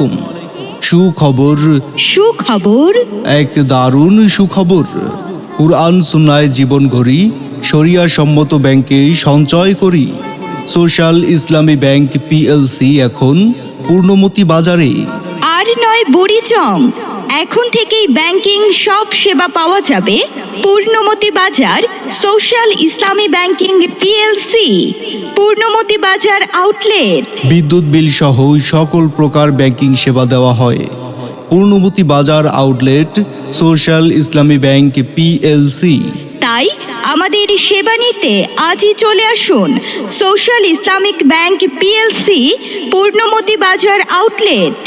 আলাইকুম। সুখবর। সুখবর? এক দারুণ সুখবর। কুরআন সুন্নায় জীবন ঘড়ি শরিয়া সম্মত ব্যাংকে সঞ্চয় করি। সোশ্যাল ইসলামী ব্যাংক পিএলসি এখন পূর্ণমতি বাজারে। নয় বড়িচং এখন থেকেই ব্যাংকিং সব সেবা পাওয়া যাবে পূর্ণমতি বাজার সোশ্যাল ইসলামী banking PLC. Purnamati Bazar outlet. বিদ্যুৎ বিল সহ সকল প্রকার ব্যাংকিং সেবা দেওয়া হয়। Purnamati Bazar outlet social Islami bank PLC. তাই আমাদের সেবা নিতে আজই চলে আসুন। Social Islamic bank PLC Purnamati Bazar outlet.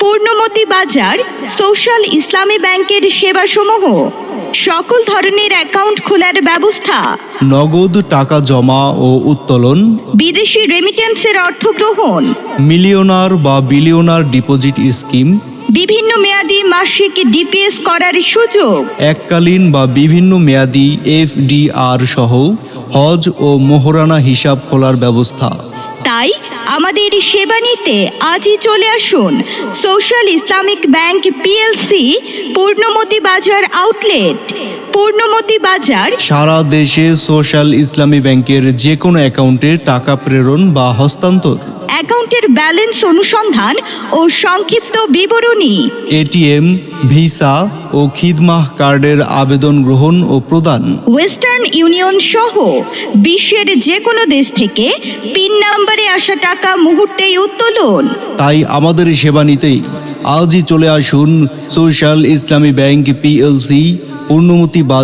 Purnamati বাজার সোশ্যাল ইসলামী ব্যাংকের সেবাসমূহ। সকল ধরনের অ্যাকাউন্ট খোলার ব্যবস্থা। নগদ টাকা জমা ও উত্তোলন। বিদেশি রেমিটেন্সের অর্থ গ্রহণ। মিলিয়নার বা বিলিয়নার ডিপোজিট স্কিম। বিভিন্ন মেয়াদি মাসিক ডিপিএস করার সুযোগ। এককালীন বা বিভিন্ন মেয়াদি এফডিআর সহ হজ ও মোহরানা হিসাব খোলার ব্যবস্থা। তাই আমাদের সেবা নিতে আজই চলে আসুন। Social Islamic bank PLC Purnamati Bazar outlet. Purnamati বাজার। সারা দেশে সোশ্যাল ইসলামী ব্যাংকের যে কোনো অ্যাকাউন্টে টাকা প্রেরণ বা হস্তান্তর। অ্যাকাউন্টের ব্যালেন্স অনুসন্ধান ও সংক্ষিপ্ত বিবরণী। এটিএম ভিসা ও খিদমাহ কার্ডের আবেদন গ্রহণ ও প্রদান। ওয়েস্টার্ন ইউনিয়ন সহ বিশ্বের যে কোনো দেশ থেকে পিন নাম্বারে আসা টাকা মুহূর্তেই উত্তোলন। তাই আমাদের সেবা নিতেই আজই চলে আসুন social Islami bank PLC Purnamati বাজার